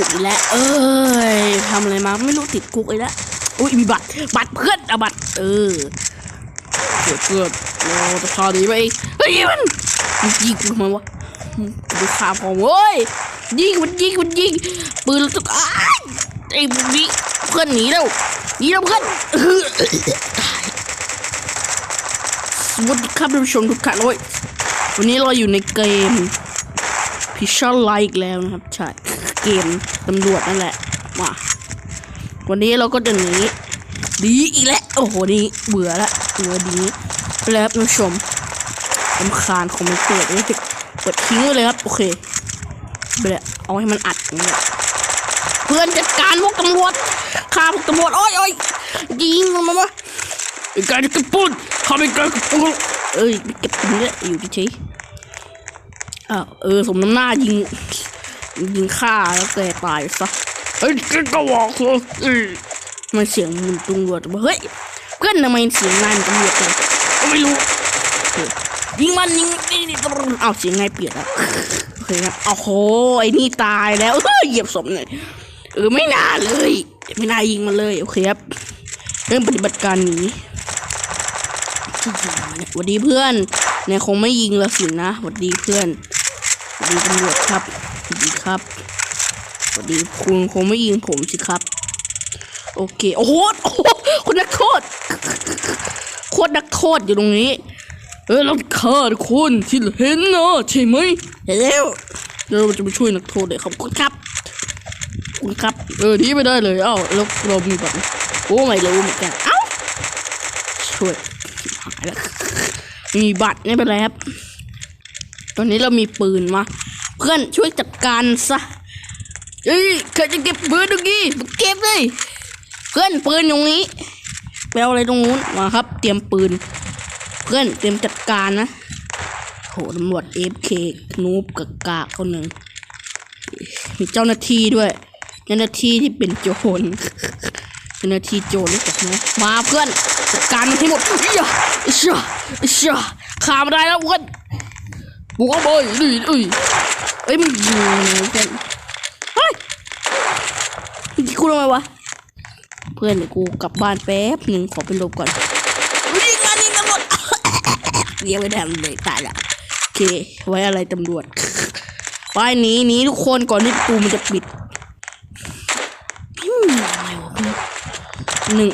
ุกอีกแล้ว เอ้ยทำอะไรมาไม่รู้ติดคุกอีกแล้วอุ้ยมีบัตรบัตรเพื่อนเอาบัตรเออเกิดเกิดเราจะพาดีไปเฮ้ยมันมันยิงกูทำไมวะดูขาวของเว้ยยิงมันยิงมันยิงปืนตุ๊กอ้ายไอ้บุนี้เพื่อนหนีแล้วหนีแล้วเพื่อนเออสวัสดีครับท่านผู้ชมทุกท่านโอ้ยวันนี้เราอยู่ในเกมพิชชั่นไลค์แล้วนะครับใช่ เกมตำรวจนั่นแหละ มา วันนี้เราก็จะหนีดีอีกแล้ว โอ้โห นี่เบื่อละเบื่อดีแล้วครับท่านผู้ชมลำคาญคองมเมนเตอร์เลยเปิดทิ้งเลยครับ โอเคไปเลยเอาให้มันอัดอย่างเงี้ยเพื่อนจัดการพวกตำรวจฆ่าพวกตำรวจโอ้ยโอ้ยยิงมันมาไอ้การกระปุนข้าไม่การกระปุนเอ้ยเก็บปืนเนี่ยอยู่เฉยๆอ้าเออสมน้ำหน้ายิง ยิงฆ่าแล้วแกตายซะเฮ้ยแกก็บอกเลยเอ้ยมันเสียงมันตำรวจเฮ้ยเพื่อนทำไมเสียงนายมันตำรวจเลยก็ไม่รู้เออยิงมันยิงนี่นี่ตำรวจอ้าวเสียงนายเปลี่ยนแล้วโอเคครับโอ้โหไอ้นี่ตายแล้วเฮ้ยเหยียบศพเลยเออไม่น่าเลย ไม่น่ายิงมันเลยโอเคครับเริ่มปฏิบัติการหนีที่ยิงมาเนี่ยสวัสดีเพื่อนเนี่ยคงไม่ยิงแล้วสินะสวัสดีเพื่อนสวัสดีตำรวจครับสวัสดี ครับสวัสดีคุณคงไม่ยิงผมสิครับ โอเคโอ้โหโอ้โหคนนักโทษโคตรนักโทษอยู่ตรงนี้ เออเราฆ่าคนที่เห็นนะใช่ไหมเห็นแล้วเดี๋ยวเราจะไปช่วยนักโทษเลยขอบคุณครับคุณครับ เออดีไม่ได้เลย เอ้าแล้วเรามีบัตรโอ้ไม่รู้เหมือนกันเอ้าช่วยหายแล้วมีบัตรไม่เป็นไรครับ ตอนนี้เรามีปืนมา เพื่อนช่วยจัดการซะเอ้ยใครจะเก็บปืนตรงนี้เก็บเลย เพื่อนปืนตรงนี้ไปเอาอะไรตรงนู้นมาครับ เตรียมปืน เพื่อนเตรียมจัดการนะโหตำรวจเอฟเคนูบกับกาคนหนึ่งมีเจ้าหน้าที่ด้วยเจ้าหน้าที่ที่เป็นโจรเจ้าหน้าที่โจรรู้จักไหมมาเพื่อนจัดการให้หมดเอ้ยอิชาอิชาขามาได้แล้วเพื่อนบุกเข้าไปนี่เอ้ย เอ้ยมันยิงเพื่อนเฮ้ยมึงยิงกูทำไมวะ เพื่อนเดี๋ยวกูกลับบ้านแป๊บหนึ่งขอไปหลบก่อนยิงกันยิงตำรวจเรียกไม่ทันเลยตายละโอเค ไว้อะไรตำรวจไปหนีหนีทุกคนก่อนที่ประตูมันจะปิดหนึ่ง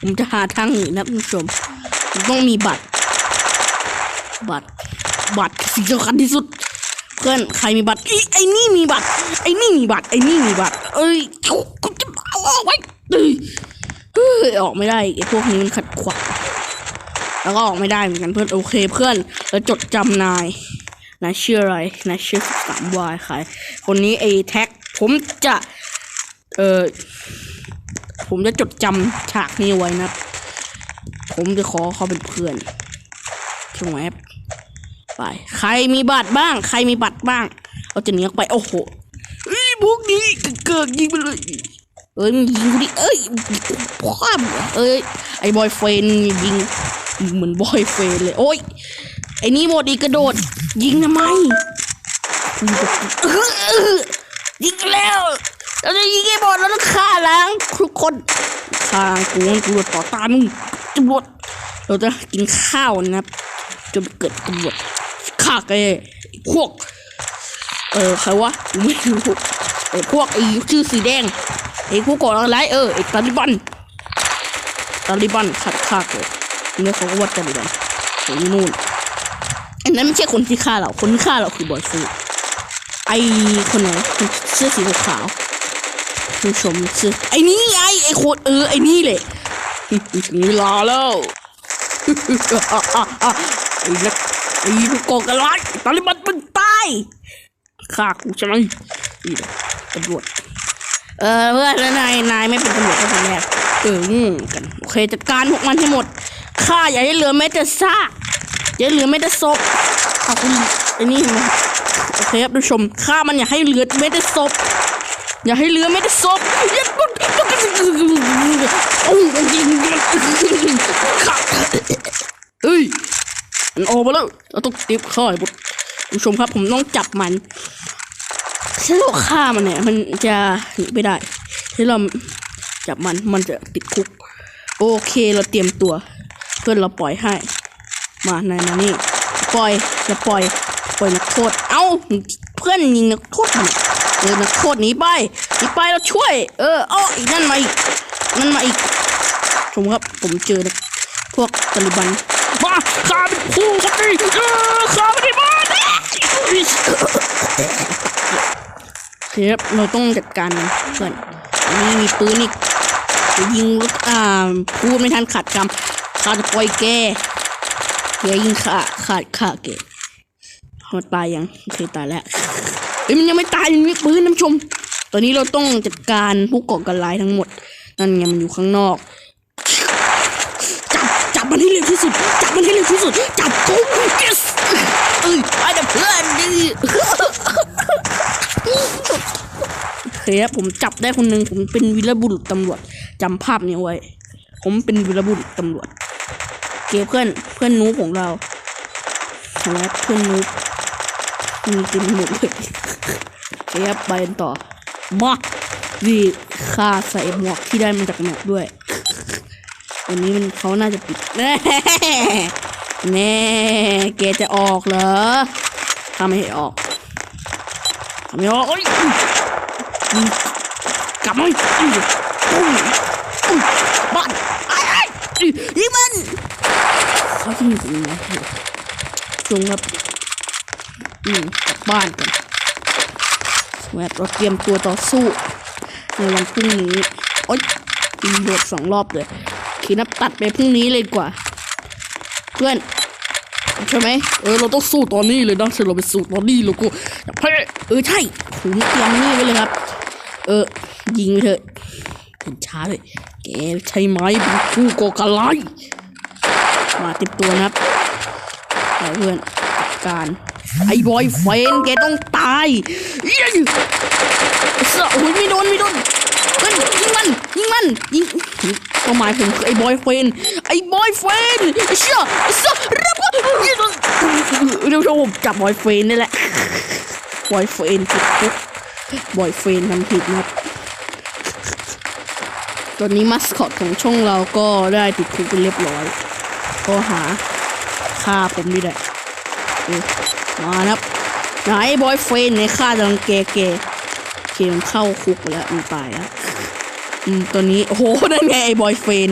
ผมจะหาทางหนีนะคุณผู้ชมต้องมีบัตร บัตร บัตรสิ่งสำคัญที่สุด เพื่อนใครมีบัตรไอ้นี่มีบัตร ไอ้นี่มีบัตร ไอ้นี่มีบัตร เอ้ยกูจะเอาออกไว้เอ้ยเฮ้ยออกไม่ได้ไอ้พวกนี้มันขัดขวางแล้วก็ออกไม่ได้เหมือนกันเพื่อนโอเคเพื่อนแล้วจดจำนายนายชื่ออะไรนายชื่อสามวายใครคนนี้ไอ้แท็ก ผมจะ เออผมจะจดจำฉากนี้ไว้นะ ผมจะขอเขาเป็นเพื่อนช่วงแอป ไปใครมีบัตรบ้าง ใครมีบัตรบ้าง เราจะหนีออกไป โอ้โหเอ้ยพวกนี้เกิดยิงไปเลย เอ้ยมึงยิงดิเอ้ยพ่อมเอ้ย ไอ้บอยเฟนยิงเหมือนบอยเฟนเลย โอ้ย ไอ้นี่หมดอีกกระโดด ยิงทำไมยิงแล้ว เราจะยิงให้หมดเราต้องฆ่าล้างทุกคนฆ่างกูตำรวจต่อตานมึงตำรวจเราจะกินข้าวนะครับจนเกิดตำรวจ่าแกไอ้พวก เออใครวะไม่รู้ไอ้พวกไอ้ชื่อสีแดงไอ้พวกก่ออะไรเออไอ้ตาลิบันตาลิบันขัดฆ่าแกเนี่ยเขาก็ว่าตาลิบันไอ้นู่นอ้นั้นไม่ใช่คนที่ฆ่าเราคนที่ฆ่าเราคือบอยฟูไอ้คนไหนเสื้อสีขาวผู้ชมเสื้อไอ้นี่ไงไอ้โคตรเออไอ้นี่แหละถึงเวลาแล้ว ไอ้นักไอ้ผู้ก่อการร้ายตาลิบันมันตายฆ่ากูใช่ไหมนี่แหละตำรวจ เออเพื่อนแล้วนายนายไม่เป็นตำรวจก็ทำแรกเอองูกันโอเคจัดการพวกมันให้หมดฆ่าอย่าให้เหลือแม้แต่ซากอย่าให้เหลือแม้แต่ศพเอาคุณไอ้นี่มาโอเคครับผู้ชมฆ่ามันอย่าให้เหลือแม้แต่ศพอย่าให้เหลือแม้แต่ศพอย่าโอ้ยยิงมันฆ่าเฮ้ย มันออกมาแล้วเราต้องตรียมข้าวให้หมดผู้ชมครับผมต้องจับมันถ้าเราฆ่ามันเนี่ย มันจะหนีไม่ได้ถ้าเราจับมันมันจะติดคุก โอเคเราเตรียมตัว เพื่อนเราปล่อยให้ มานายมานี่ปล่อยจะปล่อย ปล่อยนักโทษ เอ้าเพื่อนยิงนักโทษมันเออนักโทษหนีไปหนีไปเราช่วย เออเอ้ออีกนั่นมาอีกนั่นมาอีกชมครับผมเจอนะพวกตาลิบัน ข้าเป็นผู้คนดีเออข้าไม่ได้มาเฮ้ยเราต้องจัดการมันเพื่อนนี่มีปืนอีกจะยิงอ่าพูดไม่ทันขาดคำขาจะปล่อยแกแกยิงขาขาดขาแกเขาตายยังโอเคตายแล้วเอ้ยมันยังไม่ตายมันมีปืนน้ำชม ตอนนี้เราต้องจัดการผู้ก่อการร้ายทั้งหมด นั่นไงมันอยู่ข้างนอก จับจับมันให้เร็วที่สุด จับ มันให้เร็วที่สุด จับกู yes เอ้ยไปเดี๋ยวเพื่อนดิเฮ้ยผมจับได้คนหนึ่งผมเป็นวีรบุรุษตำรวจจำภาพนี้ไว้ ผมเป็นวีรบุรุษตำรวจ เกเพื่อนเพื่อนนูบของเราเห็นไหมเพื่อนนูบมีเต็มหมดเลยเฮ้ยไปต่อมาวีค่าใส่หมวกที่ได้มาจากแมปด้วย วันนี้มันเขาน่าจะปิดแน่แน่แกจะออกเหรอทำไม่ให้ออกทำไม่ออกโอ้ยกลับมาอืมอืมอืมบ้านไอ้ไอ้ยนี่มันเขาที่มีตรงนี้จงครับอืมกลับบ้านกันแวบเราเตรียมตัวต่อสู้ในวันพรุ่งนี้โอ๊ยยิงโดดสองรอบเลย ขีนับตัดไปพรุ่งนี้เลยกว่า เพื่อนใช่ไหมเออเราต้องสู้ตอนนี้เลยนะถ้าเราไปสู้ตอนนี้เราก็จะแพ้เออใช่ผมเตรียมนี่ไว้เลยครับ เออ ยิงเถอะเห็นช้าเลยแกใช่ไหมเป็นผู้ก่อการร้ายมาต็มตัวนะครับไปเพื่อนการไอ้บอยเฟนแกต้องตายเย้ยโอ้ยไม่โดนไม่โดน เฮ้ยยิงมันยิงมันยิงเป้าหมายผมคือไอ้บอยเฟนไอ้บอยเฟนไอ้เชี่ยไอ้เชี่ยรับก็ยิงเดี๋ยวผมจับบอยเฟนนี่แหละบอยเฟนผิดปุ๊บบอยเฟนทำผิดนะตอนนี้มัสคอตของช่องเราก็ได้ติดคุกไปเรียบร้อยก็หาฆ่าผมนี่แหละมาครับไหนบอยเฟนในฆ่าจังเกเกเกมเข้าคุกแล้วมันตายแล้วอืม ตัวนี้ โอ้โห นั่นไงไอ้บอยเฟน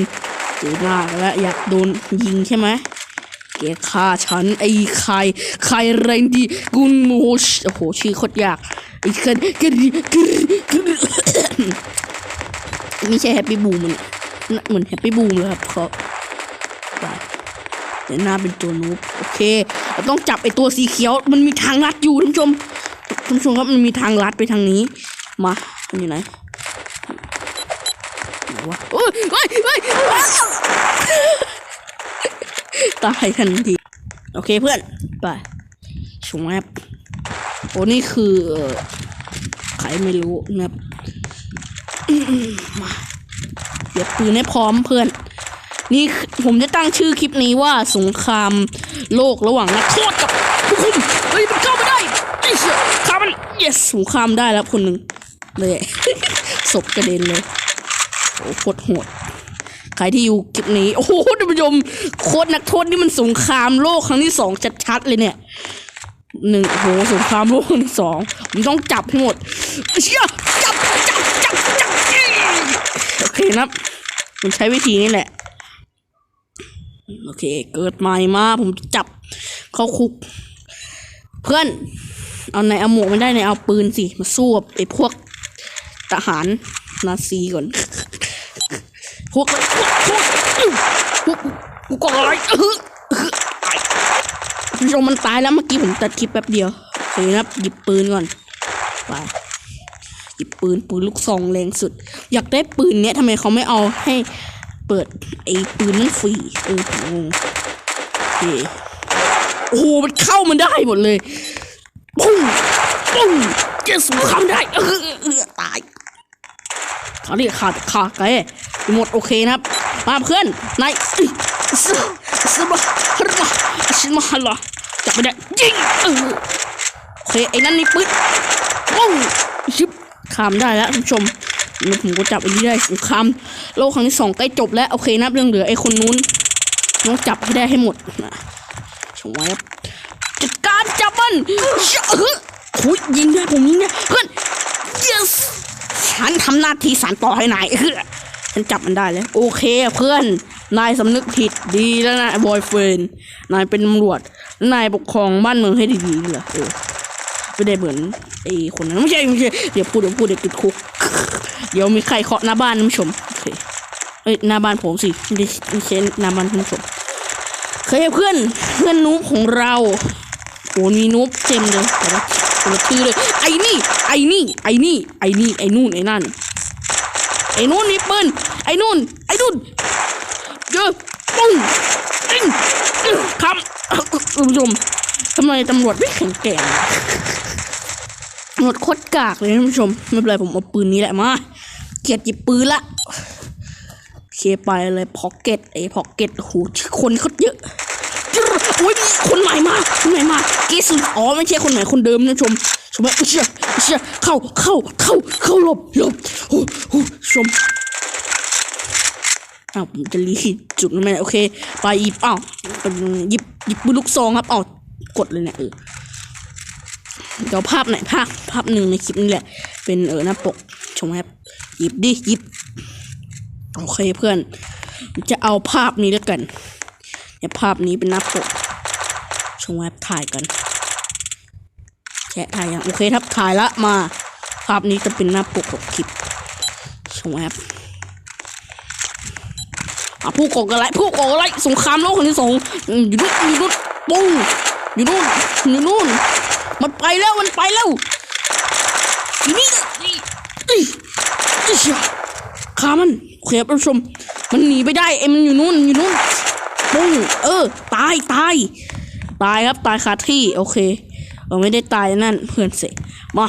เจ๋งมากแล้วอยากโดนยิงใช่ไหมแกฆ่าฉัน ไอ้ใครใครเรนดีกุนโมชโอ้โห ชื่อโคตรยากไอ้คนกรีกรีกรีไม่ใช่แฮปปี้บูมมันเหมือนแฮปปี้บูมเลยครับเขาไปแต่หน้าเป็นตัวนูบโอเคเราต้องจับไอ้ตัวสีเขียว มันมีทางลัดอยู่ท่านผู้ชมท่านผู้ชมครับมันมีทางลัดไปทางนี้ มา มันอยู่ไหน วะเอ้ยเฮ้ยเฮ้ยตายทันที โอเคเพื่อน ไปชงแอปโอ้นี่คือใครไม่รู้นะครับอืมาเก็บปืนให้พร้อมเพื่อน นี่ผมจะตั้งชื่อคลิปนี้ว่าสงครามโลกระหว่างนักโทษกับผู้คุมเฮ้ยมันเข้าไม่ได้ไอ้เหี้ยฆ่ามัน yes สงครามได้แล้วคนหนึ่งเลยศพกระเด็นเลย โอ้โคตรโหดใครที่อยู่คลิปนี้ โอ้โหท่านผู้ชมโคตรนักโทษนี่มันสงครามโลกครั้งที่สองชัดๆเลยเนี่ยหนึ่งโอ้โหสงครามโลกครั้งที่สองผมต้องจับให้หมดเชี่ยจับจับจับจับโอเคนะผมใช้วิธีนี้แหละ โอเค เกิดใหม่มาผมจับเข้าคุก เพื่อน เอาไหนเอาหมวกไม่ได้ไหนเอาปืนสิ มาสู้กับไอ้พวกทหารนาซีก่อน วกพวกพวกพวกกูก่ออะไรเออเออตายผู้ชมมันตายแล้วเมื่อกี้ผมตัดคลิปแป๊บเดียวโอเคนะครับ หยิบปืนก่อนไปหยิบปืนปืนลูกซองแรงสุด อยากได้ปืนเนี้ยทำไมเขาไม่เอาให้เปิดไอ้ปืนนั่นฟรีเออผมงงโอเคโอ้โหมันเข้ามันได้หมดเลยปุ้งปุ้งเจสงคราได้เออเออตายเขาเรียกขาดขาดไก หมดโอเคนะครับ มาเพื่อนนายอิสสบะฮระชิมาฮะละจับไม่ได้ยิงโอเคไอ้นั่นนี่ปืนป้องชิบขามได้แล้วท่านผู้ชมผมก็จับไอันนี้ได้สงครามโลกครั้งที่สองใกล้จบแล้วโอเคนับเรื่องเหลือไอ้คนนู้นต้องจับให้ได้ให้หมดนะชงไว้ครับจัดการจับมันเฮ้ยหุยยิงได้ผมยิงได้เพื่อน yes ฉันทำหน้าที่สานต่อให้นายเออ ฉันจับมันได้แล้ว โอเคเพื่อน นายสำนึกผิดดีแล้วนะบอยเฟรนนายเป็นตำรวจ นายปกครองบ้านเมืองให้ดีๆเหรอเออไม่ได้เหมือนไอ้คนนั้นไม่ใช่ไม่ใช่เดี๋ยวพูดเดี๋ยวพูดเดี๋ยวติดคุก เดี๋ยวมีใครเคาะหน้าบ้านท่านผู้ชมโอเคเอ้ยหน้าบ้านผมสิไม่ใช่ไม่ใช่หน้าบ้านท่านผู้ชมเคยเพื่อนเพื่อนนูบของเราโหมีนูบเต็มเลยแต่ละคนละชื่อเลยไอ้นี่ไอ้นี่ไอ้นี่ไอ้นี่ไอ้นู่นไอ้นั่น ไอ้นู่นนี่ปืนไอ้นู่น ไอ้นู่นเจอะปุ้งอิงอิ๊งครับคุณผู้ชมทำไมตำรวจไม่แข็งแกร่งตำรวจโคตรกากเลยท่านผู้ชม ไม่เป็นไรผมเอาปืนนี้แหละมาเกียดหยิบปืนละเคไปเลยพ็อกเก็ตไอ้พ็อกเก็ตโหคนเขาเยอะ โอ้ยมีคนใหม่มาคนใหม่มาเกสอ๋อไม่ใช่คนใหม่คนเดิมนะชมชมไหมเชี่ยเชี่ยเข้าเข้าเข้าเข้าหลบหลบโอ้โหชมอ้าวผมจะรีจุดนั้นไหมโอเค ไปหยิบอ้าวเป็นหยิบหยิบปืนลูกซองครับอ้าวกดเลยเนี่ยเออเดี๋ยวภาพไหนภาพภาพหนึ่งในคลิปนี่แหละ เป็นเออหน้าปกชมครับหยิบดิหยิบ โอเคเพื่อน จะเอาภาพนี้แล้วกัน เนี่ยภาพนี้เป็นหน้าปกชมครับถ่ายกันแชะถ่ายยังโอเคครับถ่ายละมา ภาพนี้จะเป็นหน้าปกของคลิปชมครับอะผู้ก่อการร้ายผู้ก่อการร้ายสงครามโลกครั้งที่สองอยู่นู่นอยู่นู่นปุ้งอยู่นู่นอยู่นู่นมันไปแล้วมันไปแล้วนี่นี่นี่นี่เชียขามันโอเคครับท่านผู้ชม มันหนีไปได้เอ็มมันอยู่นู่นอยู่นู่น ปุ้งเออ ตายตายตายครับตายคาที่ โอเคเออไม่ได้ตายนั่นเพื่อนเสกมา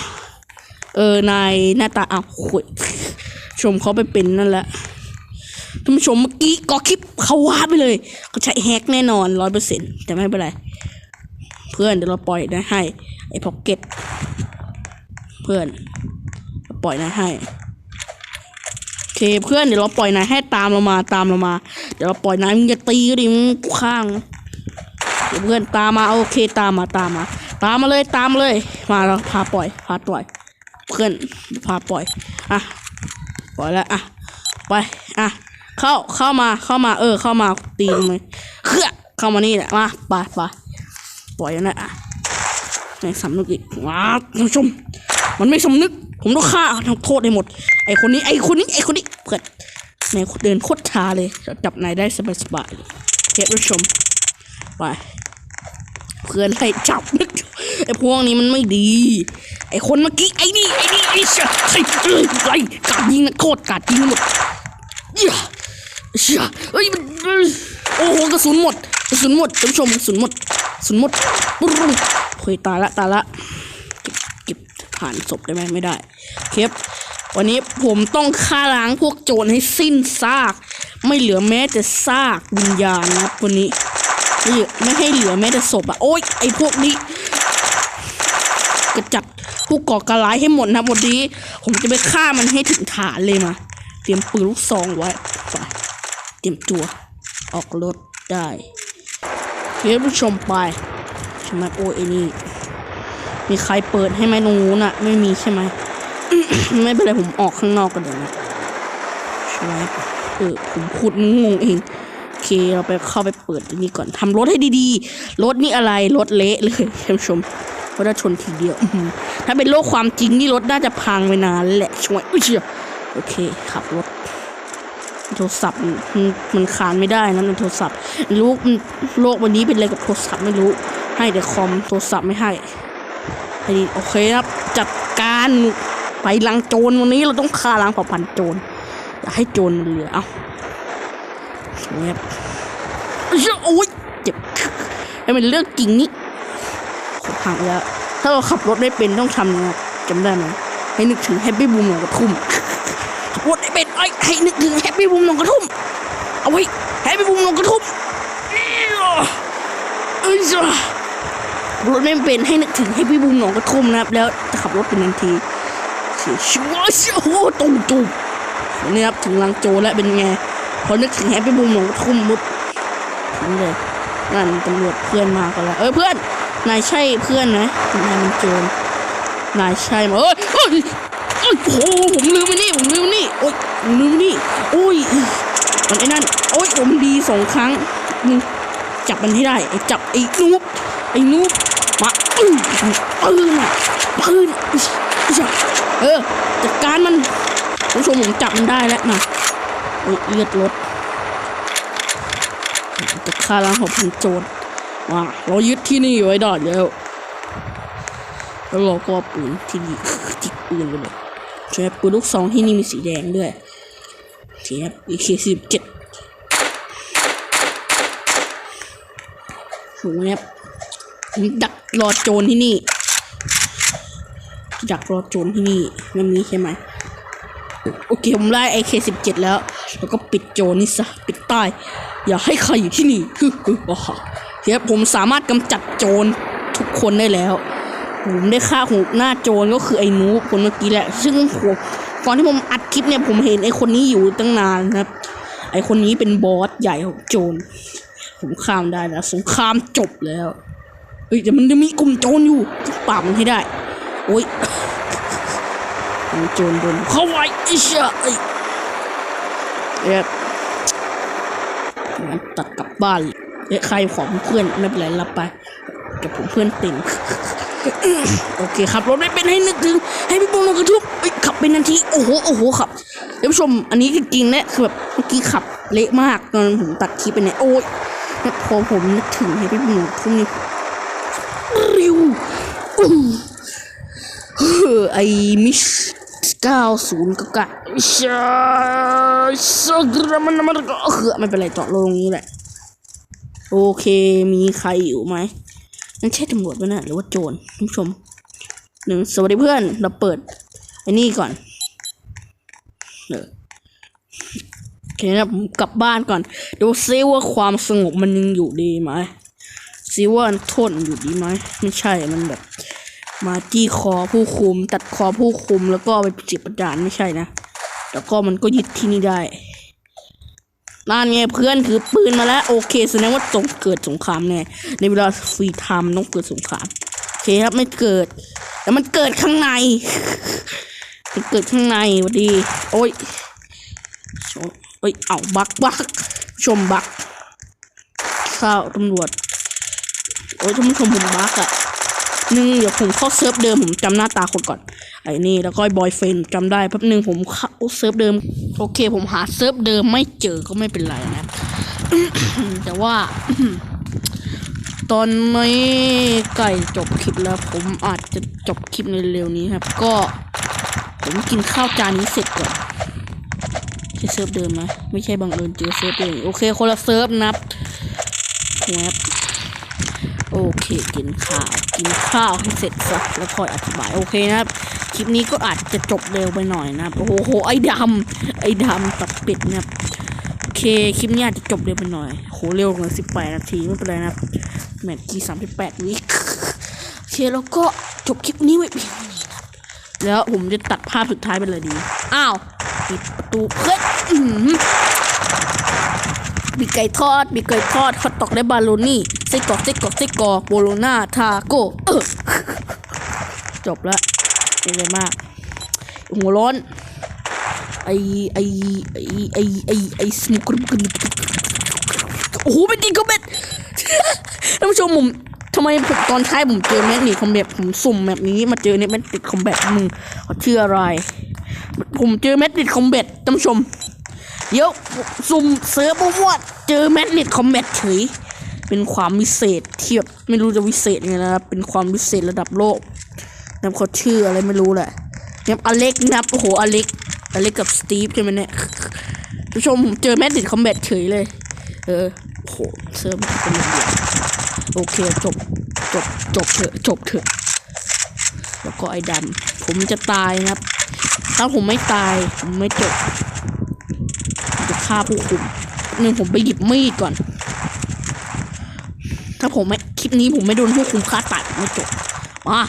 เออนายหน้าตาอ้าวโวยชมเขาไปเป็นนั่นแหละท่านผู้ชมเมื่อกี้ก็คลิปเขาวาดไปเลย เขาใช้แฮกแน่นอนร้อยเปอร์เซ็นต์แต่ไม่เป็นไร เพื่อนเดี๋ยวเราปล่อยนะให้ ไอ้พ็อกเก็ต เพื่อนปล่อยนายให้ เคเพื่อนเดี๋ยวเราปล่อยนายให้ตามเรามาตามเรามา เดี๋ยวเราปล่อยนายมึงจะตีก็ดิมึงข้างเดี๋ยวเพื่อนตามมาโอเคตามมาตามมา ตามมาเลยตามมาเลยมาเราพาปล่อยพาปล่อย เพื่อนพาปล่อยอะปล่อยแล้วอะไปอะเข้าเข้ามาเข้ามาเออ เข้ามาตีมึงเลยเฮ้อเข้ามานี่แหละมาไปไปปล่อยแล้วนะอะในสำนึกอีกว้าท่านผู้ชม มันไม่สำนึก ผมต้องฆ่าทำโทษให้หมด ไอคนนี้ไอคนนี้ไอคนนี้เพื่อนนายเดินโคตรช้าเลยจับนายได้สบายๆเลยเฮ้ยผู้ชมไปเพื่อนให้จับนึกไอพวกนี้มันไม่ดี ไอคนเมื่อกี้ไอนี่ไอนี่ไอเชี่ยไอเอ้ยไอกาดยิงนะโคตรกาดยิงหมดเหี้ยเชี่ยเอ้ยโอ้โหกระสุนหมดกระสุนหมดท่านผู้ชมกระสุนหมดกระสุนหมดปุ้งเฮ้ยตายละตายละ ผ่านศพได้ไหมไม่ได้เคปวันนี้ผมต้องฆ่าล้างพวกโจรให้สิ้นซาก ไม่เหลือแม้แต่ซากวิญญาณนะครับวันนี้ไม่ให้เหลือแม้แต่ศพอะโอ๊ยไอพวกนี้กระจัดผู้ก่อการร้ายให้หมดนะวันนี้ ผมจะไปฆ่ามันให้ถึงฐานเลยมา เตรียมปืนลูกซองไว้ไปเตรียมตัว ออกรถได้เพื่อนผู้ชมไปใช่ไหมโอ้ยไอ้นี่ มีใครเปิดให้ไหมตรงนู้นอะไม่มีใช่ไหม ไม่เป็นไรผมออกข้างนอกกันเดี๋ยวนะใช่ไหมเออผมพูดงงเองโอเคเราไปเข้าไปเปิดนนี้ก่อนทำรถให้ดีๆ รถนี่อะไรรถเละเลยท่านผู้ชมเพราะถ้าชนทีเดียวถ้าเป็นโลกความจริงนี่รถน่าจะพังไปนานแหละช่วยอุ้ยเชียโอเคขับรถโทรศัพท์มันมันคานไม่ได้นะในโทรศัพท์รู้โลกวันนี้เป็นอะไรกับโทรศัพท์ไม่รู้ ให้แต่คอมโทรศัพท์ไม่ให้ ไอ้นี่โอเคครับ จัดการไปลังโจรวันนี้เราต้องฆ่าล้างเผ่าพันธุ์โจรอย่าให้โจรมันเหลือเอาเงียบเอ้ยโอ้ยเจ็บให้มันเรื่องจริงนี่ขอพังแล้ว ถ้าเราขับรถไม่เป็นต้องทำยังไงจำได้ไหมให้นึกถึงแฮปปี้บูมหนองกระทุ่มขับรถให้เป็นไอ้ให้นึกถึงแฮปปี้บูมหนองกระทุ่มเอาไว้แฮปปี้บูมหนองกระทุ่มเอ้ยเอ้ยจ้ะ รถไม่เป็นให้นึกถึงให้พี่บูมหนองกระทุ่มนะครับ แล้วจะขับรถเป็นทันทีชัวร์เชียวโอ้โหตุ้มตุ้มนี่ครับถึงลังโจแล้วเป็นไง พอนึกถึงแฮปปี้บูมหนองกระทุ่มปุ๊บถึงเลยนั่นตำรวจเพื่อนมากันแล้วเออเพื่อนนายใช่เพื่อนนะนายมันโจรนายใช่ไหมเอ้ยเอ้ยเอ้ยโอ้โหผมลืมไปนี่ผมลืมนี่โอ้ยผมลืมนี่โอ้ยมันไอ้นั่นโอ้ยผมดีสองครั้งจับมันให้ได้จับไอ้นูบไอ้นูมาปืนปืนอะปืนอิ๊ยอิ๊ยเออจัดการมันผู้ชมผมจับมันได้แล้วมาโอ้ยเลือดลดจะฆ่าล้างหกพันโจรมาเรายึดที่นี่ไว้ได้แล้วแล้วเราก็ปืนที่นี่จิกปืนเลยใช่ปืนลูกซองที่นี่มีสีแดงด้วยทีครับ AK47 โหเนี่ย ดักรอโจรที่นี่ ดักรอโจรที่นี่ไม่มีใช่ไหมโอเคผมได้ AK17 แล้ว แล้วก็ปิดโจรนี่ซะปิดใต้ อย่าให้ใครอยู่ที่นี่ฮึฮึอ่าฮะเฮ้ยผมสามารถกำจัดโจรทุกคนได้แล้ว ผมได้ฆ่าหัวหน้าโจรก็คือไอ้นูคนเมื่อกี้แหละ ซึ่งผมก่อนที่ผมอัดคลิปเนี่ยผมเห็นไอ้คนนี้อยู่ตั้งนานนะครับ ไอ้คนนี้เป็นบอสใหญ่ของโจรผมข้ามได้แล้วสงครามจบแล้ว เฮ้ยแต่มันจะมีกลุ่มโจรอยู่ปราบมันให้ได้ โอ้ยกลุ่มโจรโดนเข้าไว้ไอ้เชี่ยไอ้เอ๊ะงั้นตัดกลับบ้านเลยเอ๊ะใครของเพื่อนไม่เป็นไรรับไปก็บผมเพื่อนติ่งโอเคครับรถไม่เป็นให้นึกถึง ให้พี่บุ้งลงกระทุบเอ้ขับเป็นนาทีโอ้โหโอ้โหขับท่านผู้ชมอันนี้จริงๆนี่คือแบบเมื่อกี้ขับเละมากตอนผมตัดคลิปไปเนี่ยโอ้ยพอผมนึกถึงให้พี่บุ้งทุ่มนี่ริ วไอมิสเก้าศูนย์ก็กะชาสกระมันมันก็เออไม่เป็นไรจอดลงตรงนี้แหละ โอเคมีใครอยู่ไหมนั่นใช่ตำรวจไหมนะหรือว่าโจรท่านผู้ชมหนึ่งสวัสดีเพื่อนเราเปิดไอ้นี่ก่อนเออโอเคนะผมกลับบ้านก่อนดูซิว่าความสงบมันยังอยู่ดีไหม ซิว่าทนอยู่ดีไหมไม่ใช่มันแบบ มาจี้คอผู้คุม ตัดคอผู้คุมแล้วก็ไปจิบประจานไม่ใช่นะ แล้วก็มันก็ยึดที่นี่ได้นั่นไงเพื่อนถือปืนมาแล้ว โอเคแสดงว่าต้องเกิดสงครามแน่ในเวลาฟรีไทม์ต้องเกิดสงครามโอเคครับไม่เกิด แต่มันเกิดข้างใน มันเกิดข้างในวัดี โอ้ยโอ้ยเอาบักบักชมบักข้าวตำรวจ อ้ยท่านผู้ชมผมบักอะหนึ่งเดี๋ยวผมเข้าเซิร์ฟเดิมผมจำหน้าตาคนก่อน ไอ้นี่แล้วก็บอยเฟนจำได้แป๊บหนึ่งผมเข้าเซิร์ฟเดิม โอเค ผมหาเซิร์ฟเดิมไม่เจอก็ไม่เป็นไรนะ แต่ว่า ตอนนี้ไก่จบคลิปแล้ว ผมอาจจะจบคลิปในเร็วนี้ครับ ก็ ผมกินข้าวจานนี้เสร็จก่อนใช่เซิร์ฟเดิมไหมไม่ใช่บังเอิญเจอเซิร์ฟเดิมโอเคคนละเซิร์ฟนะครับแวบ โอเคกินข้าวกินข้าวให้เสร็จซะแล้วค่อยอธิบายโอเคนะครับคลิปนี้ก็อาจจะจบเร็วไปหน่อยนะครับโอ้โหไอ้ดำไอ้ดำตัดเป็ดนะครับโอเคคลิปนี้อาจจะจบเร็วไปหน่อยโหเร็วกว่าสิบแปดนาทีไม่เป็นไรนะครับแมตช์ที่สามสิบแปดวิโอเคแล้วก็จบคลิปนี้ไว้เพียงนี้นะแล้วผมจะตัดภาพสุดท้ายไปเลยดีอ้าวปิดประตูเฮ้ยอื้อหือมีไก่ทอดมีไก่ทอดฮอตดอกและบาโลนี่ ไส้กรอกไส้กรอกไส้กรอกโบโลนาทาโก้เออจบแล้วไม่เลยมาก หัวร้อน ไอไอไอไอไอไอสมุกรุกรุกโอ้โหเป็นดิงคอมเบตท่านผู้ชมผมทำไมผมตอนท้ายผมเจอแมกนิคอมแบทผมสุ่มแบบนี้มาเจอเนี่ยแมกนิคอมแบทมึงเขาชื่ออะไร ผมเจอแมกนิคอมแบทท่านผู้ชม เดี๋ยวสุ่มเซิร์ฟมั่วๆเจอแมกนิคอมแบทเฉย เป็นความวิเศษที่แบบไม่รู้จะวิเศษยังไงนะครับ เป็นความวิเศษระดับโลกนับเขาชื่ออะไรไม่รู้แหละนับอเล็กนะครับโอ้โหอเล็กอเล็กกับสตีฟใช่ไหมเนี่ยผู้ชมเจอแมกนิคอมแบทเฉยเลย เออโอ้โหเซิร์ฟมันเป็นเบียโอเคจบจบจบเถอะจบเถอะ แล้วก็ไอ้ดันผมจะตายนะครับ ถ้าผมไม่ตายผมไม่จบจะฆ่าผู้คุมหนึ่งผมไปหยิบมีดก่อน ถ้าผมไม่คลิปนี้ผมไม่โดนผู้คุมฆ่าตัดผมไม่จบมา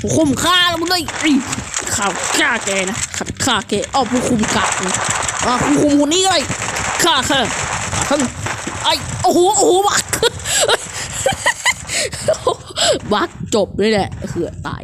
ผู้คุมฆ่าแล้วมึงเลยอีข่าวฆ่าแกนะขัดฆ่าแกเอาผู้คุมกับอ่าผู้คุมคนนี้เลยฆ่าเธอฆ่าเธอไอ้โอ้โหโอ้โหบักบักจบเลยแหละเหือตาย